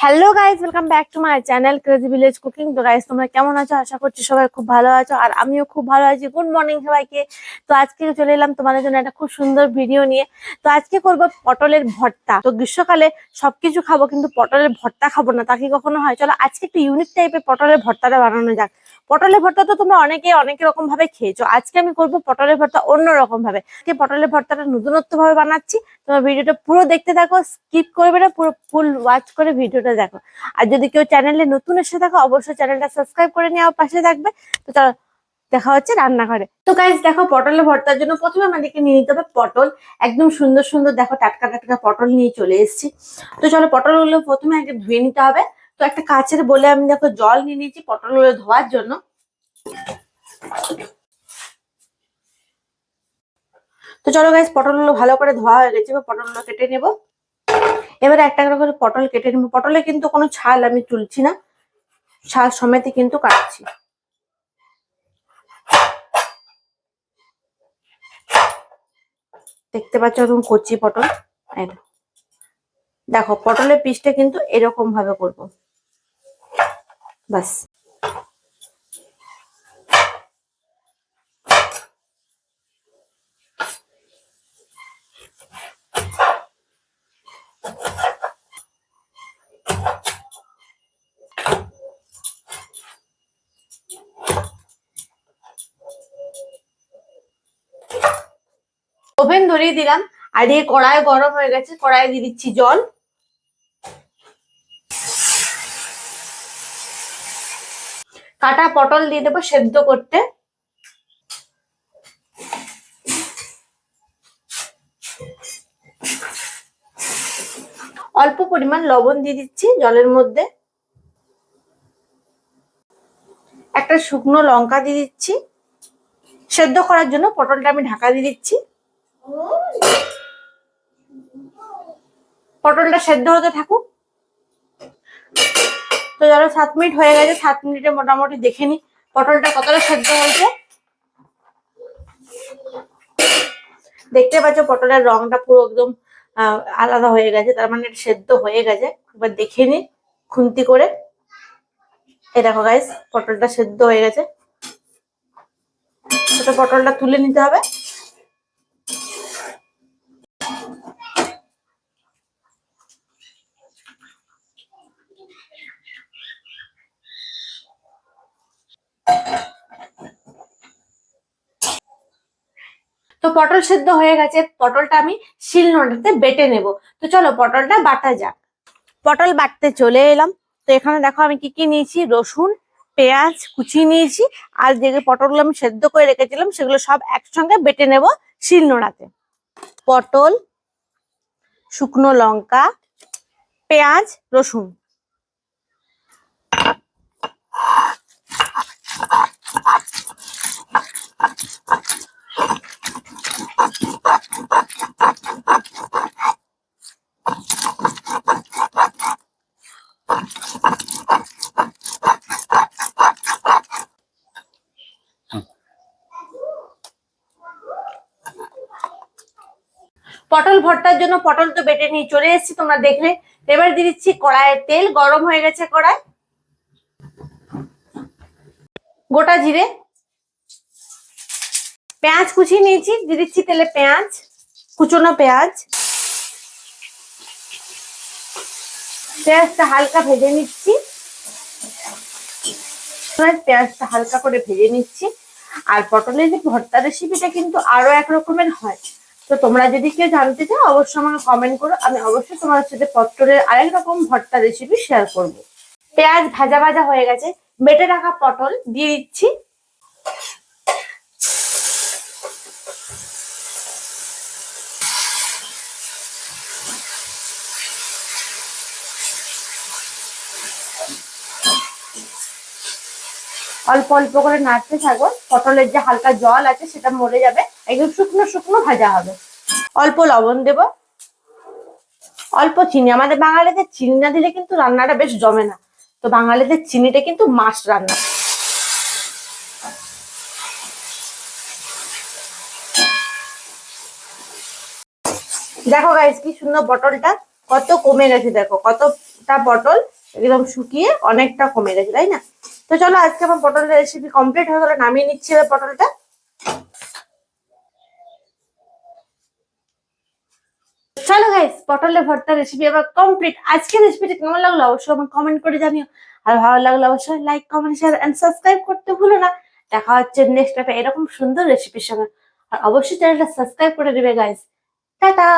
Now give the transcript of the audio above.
Hello guys welcome back to my channel crazy village cooking তো guys তোমরা কেমন আছো? আশা করছি সবাই খুব ভালো আছো, আর আমিও খুব ভালো আছি। গুড মর্নিং সবাইকে। তো আজকে চলে এলাম তোমাদের জন্য একটা খুব সুন্দর ভিডিও নিয়ে। তো আজকে করব পটলের ভর্তা। তো গ্রীষ্মকালে সবকিছু খাব, কিন্তু পটলের ভর্তা খাব না, তা কি কখনো হয়? চলো, আজকে একটু ইউনিক টাইপের পটলের ভর্তাটা বানানো যাক। পটলের ভর্তা তো তোমরা অনেকে অনেক রকম ভাবে খেয়েছো। আজকে আমি করব পটলের ভর্তা অন্য রকম ভাবে। পটলের ভর্তাটা নতুনত্ব ভাবে বানাচ্ছি। তোমার ভিডিওটা পুরো দেখতে থাকো স্কিপ করবে না, পুরো ফুল ওয়াচ করে ভিডিওটা দেখো। আর যদি কেউ চ্যানেলে নতুন এসে থাকো, অবশ্যই চ্যানেলটা সাবস্ক্রাইব করে নিয়ে আমার পাশে থাকবে। তো দেখা হচ্ছে রান্নাঘরে। তো গাইজ দেখো, পটলের ভর্তার জন্য প্রথমে আমাদেরকে নিয়ে নিতে হবে পটল। একদম সুন্দর সুন্দর, দেখো, টাটকা টাটকা পটল নিয়ে চলে এসেছি। তো চলো পটলগুলো প্রথমে আগে ধুয়ে নিতে হবে। তো একটা কাছের বলে আমি, দেখো, জল নিয়ে নিয়েছি পটলগুলো ধোয়ার জন্য। তো চলো গাইজ পটলগুলো ভালো করে ধোয়া হয়ে গেছে, এবার পটলগুলো কেটে নেব। এবারে একটা একটা করে পটল কেটে নেব। পটলে কিন্তু কোনো ছাল আমি তুলছি না। ছাল সমেতে কিন্তু কাটছি। দেখতে পাচ্ছ এরকম কচি পটল। দেখো। পটলের পিসটা কিন্তু এরকম ভাবে করব। বাস ওভেন ধরিয়ে দিলাম। আর দিয়ে কড়াই গরম হয়ে গেছে কড়াই দিয়ে দিচ্ছি জল। কাটা পটল দিয়ে দেবো সেদ্ধ করতে। অল্প পরিমাণ লবণ দিয়ে দিচ্ছি জলের মধ্যে। একটা শুকনো লঙ্কা দিয়ে দিচ্ছি। সেদ্ধ করার জন্য পটলটা আমি ঢাকা দিয়ে দিচ্ছি। পটলটা সেদ্ধ হতে থাকুক। তো ধরো সাত মিনিট হয়ে গেছে, সাত মিনিটে মোটামুটি দেখে নি পটলটা কতটা সেদ্ধ হয়েছে। দেখতে পাচ্ছ পটলের রংটা পুরো একদম আলাদা হয়ে গেছে, তার মানে সেদ্ধ হয়ে গেছে। এবার দেখে নি খুন্তি করে। এই দেখো গাইস পটলটা সেদ্ধ হয়ে গেছে। পটলটা তুলে নিতে হবে। তো পটল সেদ্ধ হয়ে গেছে, পটলটা আমি শিলনোড়াতে বেটে নেব। তো চলো পটলটা বাটা যাক। পটল বাটতে চলে এলাম। তো এখানে দেখো আমি কি কি নিয়েছি? রসুন, পেঁয়াজ কুচি নিয়েছি, আর যে পটলগুলো আমি সেদ্ধ করে রেখেছিলাম, সেগুলো সব একসঙ্গে বেটে নেব শিলনোড়াতে পটল, শুকনো লঙ্কা, পেঁয়াজ, রসুন। পটল ভর্তার জন্য পটল তো বেটে নিয়ে চলে এসেছি, তোমরা দেখলে। এবার দিয়ে দিচ্ছি কড়াইয়ের তেল, গরম হয়ে গেছে কড়াই। গোটা জিরে। পেঁয়াজ কুচিয়ে নিয়েছি, দিয়ে দিচ্ছি তেলে পেঁয়াজ, কুচনো পেঁয়াজ। পেঁয়াজটা হালকা ভেজে নিচ্ছি। পেঁয়াজটা হালকা করে ভেজে নিচ্ছি। আর পটলের যে ভর্তা রেসিপিটা কিন্তু আরও এক রকমের হয়। তো তোমরা যদি কেউ জানতে চাও, অবশ্যই আমাকে কমেন্ট করো। আমি অবশ্যই তোমার সাথে পটলের আরেক রকম ভর্তা রেসিপি শেয়ার করব। পেঁয়াজ ভাজা ভাজা হয়ে গেছে। বেটে রাখা পটল দিয়ে দিচ্ছি। অল্প অল্প করে নাড়তে থাকো। পটলের যে হালকা জল আছে, সেটা মরে যাবে। একদম শুকনো শুকনো ভাজা হবে। অল্প লবণ দেব। অল্প চিনি। আমাদের বাঙালিদের চিনি না দিলে কিন্তু রান্নাটা বেশ জমে না। তো বাঙালিদের চিনিটা কিন্তু মাছ রান্না। দেখো গাইজ কি সুন্দর পটলটা। কত কমে গেছে দেখো। কতটা তা পটল একদম শুকিয়ে অনেকটা কমে গেছে, তাই না? তো চলো আজকে আমার পটলের রেসিপি কমপ্লিট হয়ে গেলো। নামিয়ে নিচ্ছি এবার পটলটা। চলো গাইস পটলে ভর্তা রেসিপি আবার কমপ্লিট আজকে রেসিপিটা কেমন লাগল? অবশ্যই আমার কমেন্ট করে জানিও। আর ভালো লাগল অবশ্যই like comment share and subscribe করতে ভুলো না। দেখা হচ্ছে নেক্সট একটা এরকম সুন্দর রেসিপির সঙ্গে। আর অবশ্যই চ্যানেলটা সাবস্ক্রাইব করে দেবে গাইস টাটা!